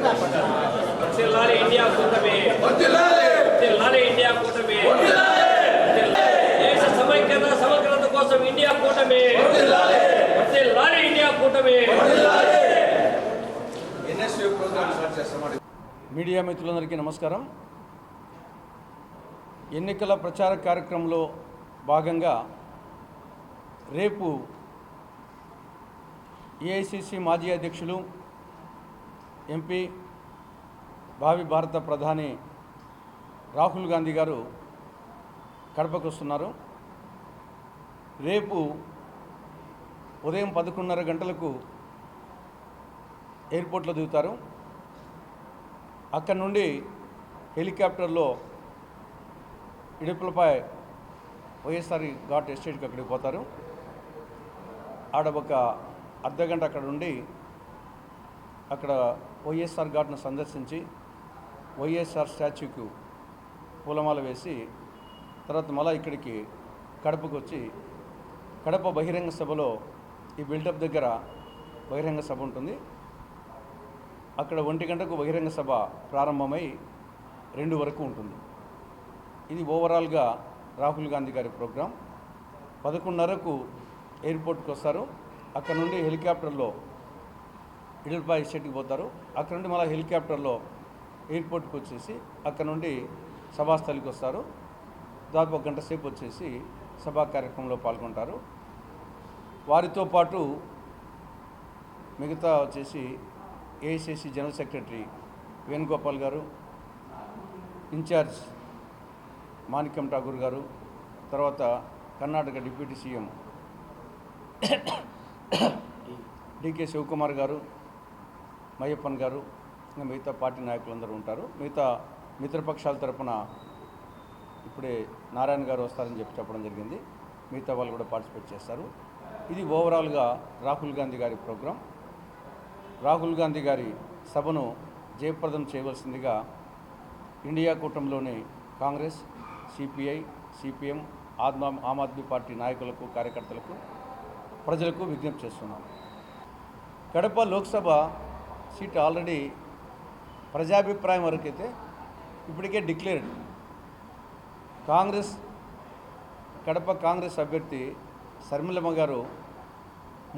India కూటమి. India కూటమి. వర్ధిల్లాలి ఇండియా కూటమి దేశ సమైక్యత సమగ్రత కోసం ఇండియా కూటమి. వర్ధిల్లాలి ఇండియా కూటమి. మీడియా మిత్రులందరికీ నమస్కారం. ఎన్నికల ప్రచార కార్యక్రమంలో భాగంగా రేపు ఏఐసిసి మాజీ అధ్యక్షులు ఎంపీ భావి భారత ప్రధాని రాహుల్ గాంధీ గారు కడపకు వస్తున్నారు రేపు ఉదయం పదకొండున్నర గంటలకు ఎయిర్పోర్ట్లో దిగుతారు. అక్కడ నుండి హెలికాప్టర్లో ఇడుపులపై వైఎస్ఆర్ ఘాట్ ఎస్టేట్కి అక్కడికి పోతారు. ఆడ ఒక అర్ధ గంట అక్కడ ఉండి అక్కడ వైఎస్ఆర్ ఘాట్ను సందర్శించి వైఎస్ఆర్ స్టాచ్యూకు పూలమాల వేసి తర్వాత మళ్ళా ఇక్కడికి కడపకు వచ్చి కడప బహిరంగ సభలో ఈ బిల్డప్ దగ్గర బహిరంగ సభ ఉంటుంది. అక్కడ ఒంటి గంటకు బహిరంగ సభ ప్రారంభమై రెండు వరకు ఉంటుంది. ఇది ఓవరాల్గా రాహుల్ గాంధీ గారి ప్రోగ్రాం. పదకొండున్నరకు ఎయిర్పోర్ట్కి వస్తారు. అక్కడ నుండి హెలికాప్టర్లో ఇడల్పాయి ఎస్టేట్కి పోతారు. అక్కడ నుండి మళ్ళీ హెలికాప్టర్లో ఎయిర్పోర్ట్కి వచ్చేసి అక్కడ నుండి సభాస్థలికి వస్తారు. దాదాపు ఒక గంట సేపు వచ్చేసి సభా కార్యక్రమంలో పాల్గొంటారు. వారితో పాటు మిగతా వచ్చేసి ఏఐసిసి జనరల్ సెక్రటరీ వేణుగోపాల్ గారు ఇన్ఛార్జ్ మాణిక్యం ఠాగూర్ గారు తర్వాత Karnataka deputy CM DK Shivakumar గారు మయ్యప్పన్ గారు ఇంకా మిగతా పార్టీ నాయకులందరూ ఉంటారు. మిగతా మిత్రపక్షాల తరపున ఇప్పుడే నారాయణ గారు వస్తారని చెప్పి చెప్పడం జరిగింది. మిగతా వాళ్ళు కూడా పార్టిసిపేట్ చేస్తారు. ఇది ఓవరాల్గా రాహుల్ గాంధీ గారి ప్రోగ్రాం. రాహుల్ గాంధీ గారి సభను జయప్రదం చేయవలసిందిగా ఇండియా కూటమిలోని కాంగ్రెస్ సిపిఐ సిపిఎం ఆద్మా ఆమ్ ఆద్మీ పార్టీ నాయకులకు కార్యకర్తలకు ప్రజలకు విజ్ఞప్తి చేస్తున్నాం. కడప లోక్సభ సీట్ ఆల్రెడీ ప్రజాభిప్రాయం వరకు అయితే ఇప్పటికే డిక్లేర్డ్. కాంగ్రెస్ కడప కాంగ్రెస్ అభ్యర్థి శర్మిలమ్మ గారు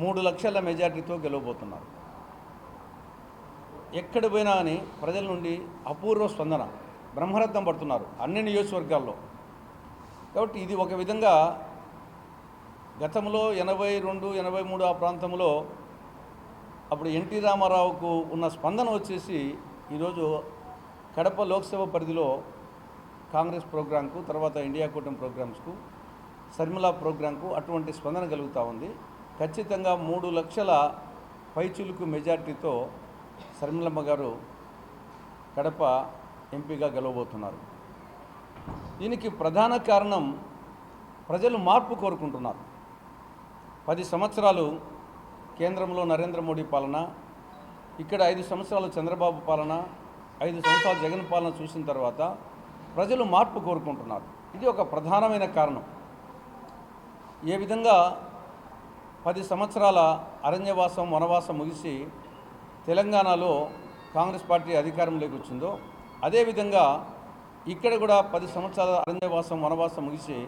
మూడు లక్షల మెజార్టీతో గెలవబోతున్నారు. ఎక్కడ పోయినా అని ప్రజల నుండి అపూర్వ స్పందన బ్రహ్మరథం పడుతున్నారు అన్ని నియోజకవర్గాల్లో. కాబట్టి ఇది ఒక విధంగా గతంలో ఎనభై రెండు ఎనభై మూడు ఆ ప్రాంతంలో అప్పుడు ఎన్టీ రామారావుకు ఉన్న స్పందన వచ్చేసి ఈరోజు కడప లోక్సభ పరిధిలో కాంగ్రెస్ ప్రోగ్రాంకు తర్వాత ఇండియా కూటమి ప్రోగ్రామ్స్కు శర్మిల ప్రోగ్రాంకు అటువంటి స్పందన కలుగుతూ ఉంది. ఖచ్చితంగా మూడు లక్షల పైచులుకు మెజార్టీతో శర్మిలమ్మ గారు కడప ఎంపీగా గెలవబోతున్నారు. దీనికి ప్రధాన కారణం ప్రజలు మార్పు కోరుకుంటున్నారు. పది సంవత్సరాలు కేంద్రంలో నరేంద్ర మోడీ పాలన ఇక్కడ ఐదు సంవత్సరాలు చంద్రబాబు పాలన ఐదు సంవత్సరాలు జగన్ పాలన చూసిన తర్వాత ప్రజలు మార్పు కోరుకుంటున్నారు. ఇది ఒక ప్రధానమైన కారణం. ఏ విధంగా పది సంవత్సరాల అరణ్యవాసం వనవాసం ముగిసి తెలంగాణలో కాంగ్రెస్ పార్టీ అధికారంలోకి వచ్చిందో అదేవిధంగా ఇక్కడ కూడా పది సంవత్సరాల అరణ్యవాసం వనవాసం ముగిసి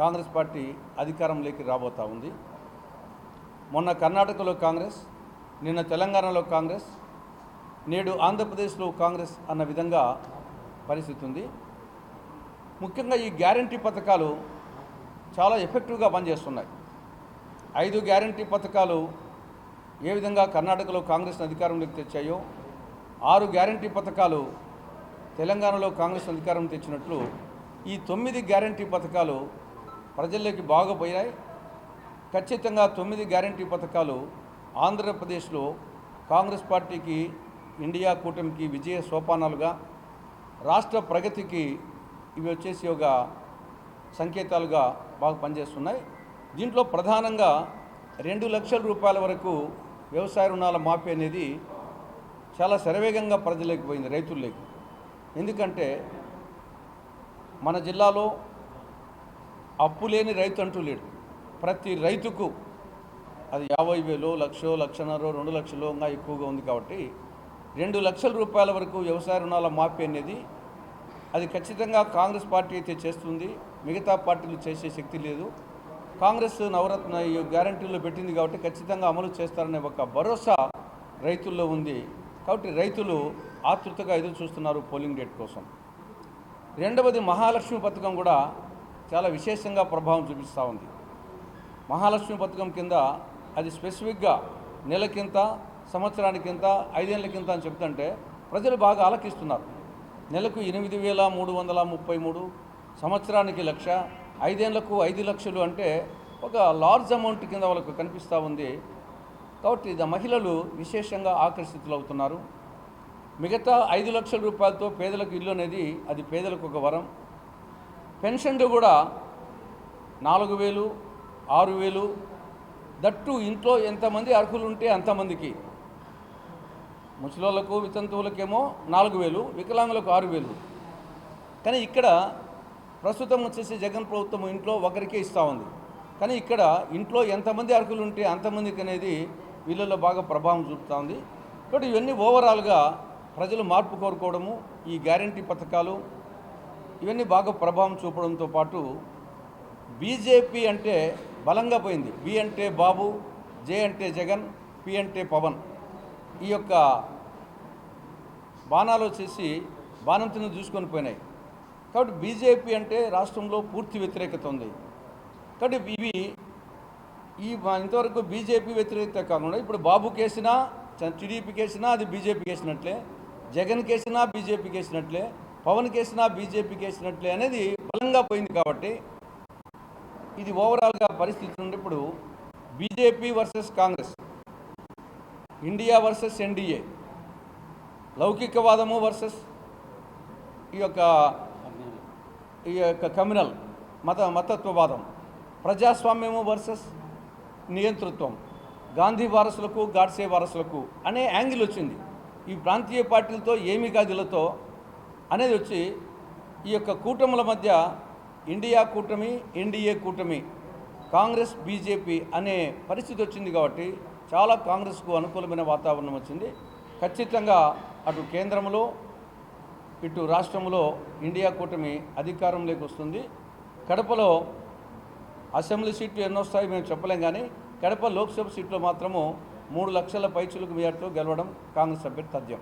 కాంగ్రెస్ పార్టీ అధికారంలోకి రాబోతా ఉంది. మొన్న కర్ణాటకలో కాంగ్రెస్ నిన్న తెలంగాణలో కాంగ్రెస్ నేడు ఆంధ్రప్రదేశ్లో కాంగ్రెస్ అన్న విధంగా పరిస్థితి ఉంది. ముఖ్యంగా ఈ గ్యారంటీ పథకాలు చాలా ఎఫెక్టివ్గా పనిచేస్తున్నాయి. ఐదు గ్యారంటీ పథకాలు ఏ విధంగా కర్ణాటకలో కాంగ్రెస్ అధికారంలోకి తెచ్చాయో ఆరు గ్యారంటీ పథకాలు తెలంగాణలో కాంగ్రెస్ అధికారం తెచ్చినట్లు ఈ తొమ్మిది గ్యారంటీ పథకాలు ప్రజల్లోకి బాగా పోయాయి ఖచ్చితంగా తొమ్మిది గ్యారంటీ పథకాలు ఆంధ్రప్రదేశ్లో కాంగ్రెస్ పార్టీకి ఇండియా కూటమికి విజయ సోపానాలుగా రాష్ట్ర ప్రగతికి ఇవి వచ్చేసి ఒక సంకేతాలుగా బాగా పనిచేస్తున్నాయి. దీంట్లో ప్రధానంగా రెండు లక్షల రూపాయల వరకు వ్యవసాయ రుణాల మాఫీ అనేది చాలా శరవేగంగా ప్రజలకు పోయింది రైతుల్లోకి. ఎందుకంటే మన జిల్లాలో అప్పు లేని రైతు అంటూ లేడు. ప్రతి రైతుకు అది యాభై వేలు లక్షో లక్షన్నర రెండు లక్షలు ఇంకా ఎక్కువగా ఉంది కాబట్టి రెండు లక్షల రూపాయల వరకు వ్యవసాయ రుణాల మాఫీ అనేది అది ఖచ్చితంగా కాంగ్రెస్ పార్టీ అయితే చేస్తుంది. మిగతా పార్టీలు చేసే శక్తి లేదు. కాంగ్రెస్ నవరత్న గ్యారంటీలో పెట్టింది కాబట్టి ఖచ్చితంగా అమలు చేస్తారనే ఒక భరోసా రైతుల్లో ఉంది. కాబట్టి రైతులు ఆతృతగా ఎదురు చూస్తున్నారు పోలింగ్ డేట్ కోసం. రెండవది మహాలక్ష్మి పథకం కూడా చాలా విశేషంగా ప్రభావం చూపిస్తూ ఉంది. మహాలక్ష్మి పథకం కింద అది స్పెసిఫిక్గా నెలకింత సంవత్సరానికింత ఐదేళ్ళకింత అని చెప్తుంటే ప్రజలు బాగా ఆలకిస్తున్నారు. నెలకు ఎనిమిది వేల మూడు వందల ముప్పై మూడు సంవత్సరానికి లక్ష ఐదేళ్ళకు ఐదు లక్షలు అంటే ఒక లార్జ్ అమౌంట్ కింద వాళ్ళకు కనిపిస్తూ ఉంది. కాబట్టి ఇది మహిళలు విశేషంగా ఆకర్షితులు అవుతున్నారు మిగతా ఐదు లక్షల రూపాయలతో పేదలకు ఇల్లు అనేది అది పేదలకు ఒక వరం. పెన్షన్లు కూడా నాలుగు వేలు ఆరు వేలు. దట్టు ఇంట్లో ఎంతమంది అర్హులు ఉంటే అంతమందికి. ముసలోళ్ళకు వితంతువులకేమో నాలుగు వేలు వికలాంగులకు ఆరు వేలు. కానీ ఇక్కడ ప్రస్తుతం వచ్చేసి జగన్ ప్రభుత్వం ఇంట్లో ఒకరికే ఇస్తూ ఉంది. కానీ ఇక్కడ ఇంట్లో ఎంతమంది అర్హులు ఉంటే అంతమందికి అనేది వీళ్ళలో బాగా ప్రభావం చూపుతూ ఉంది. కాబట్టి ఇవన్నీ ఓవరాల్గా ప్రజలు మార్పు కోరుకోవడము ఈ గ్యారంటీ పథకాలు ఇవన్నీ బాగా ప్రభావం చూపడంతో పాటు బీజేపీ అంటే బలంగా పోయింది. బి అంటే బాబు జే అంటే జగన్ పి అంటే పవన్. ఈ యొక్క బాణాలు వచ్చేసి బాణంతిని చూసుకొని పోయినాయి. కాబట్టి బీజేపీ అంటే రాష్ట్రంలో పూర్తి వ్యతిరేకత ఉంది. కాబట్టి ఇవి ఈ ఇంతవరకు బీజేపీ వ్యతిరేకత కాకుండా ఇప్పుడు బాబు కేసినా టీడీపీ కేసినా అది బీజేపీ కేసినట్లే జగన్ కేసినా బీజేపీ కేసినట్లే పవన్ కేసినా బీజేపీ కేసినట్లే అనేది బలంగా పోయింది కాబట్టి ఇది ఓవరాల్గా పరిస్థితి నుండి ఇప్పుడు BJP versus Congress India versus NDA లౌకికవాదము versus ఈ యొక్క ఈ యొక్క కమ్యూనల్ మత మతత్వవాదం ప్రజాస్వామ్యము వర్సెస్ నియంతృత్వం గాంధీ వారసులకు గాడ్సే వారసులకు అనే యాంగిల్ వచ్చింది. ఈ ప్రాంతీయ పార్టీలతో ఏమి కాదులతో అనేది వచ్చి ఈ యొక్క కూటముల మధ్య ఇండియా కూటమి ఎన్డీఏ కూటమి కాంగ్రెస్ బీజేపీ అనే పరిస్థితి వచ్చింది కాబట్టి చాలా కాంగ్రెస్కు అనుకూలమైన వాతావరణం వచ్చింది. ఖచ్చితంగా అటు కేంద్రంలో ఇటు రాష్ట్రంలో ఇండియా కూటమి అధికారంలోకి వస్తుంది కడపలో అసెంబ్లీ సీట్లు ఎన్నో వస్తాయి మేము చెప్పలేం కానీ కడప లోక్సభ సీట్లో మాత్రము మూడు లక్షల పైచులకు మేరతో గెలవడం కాంగ్రెస్ అభ్యర్థి తథ్యం.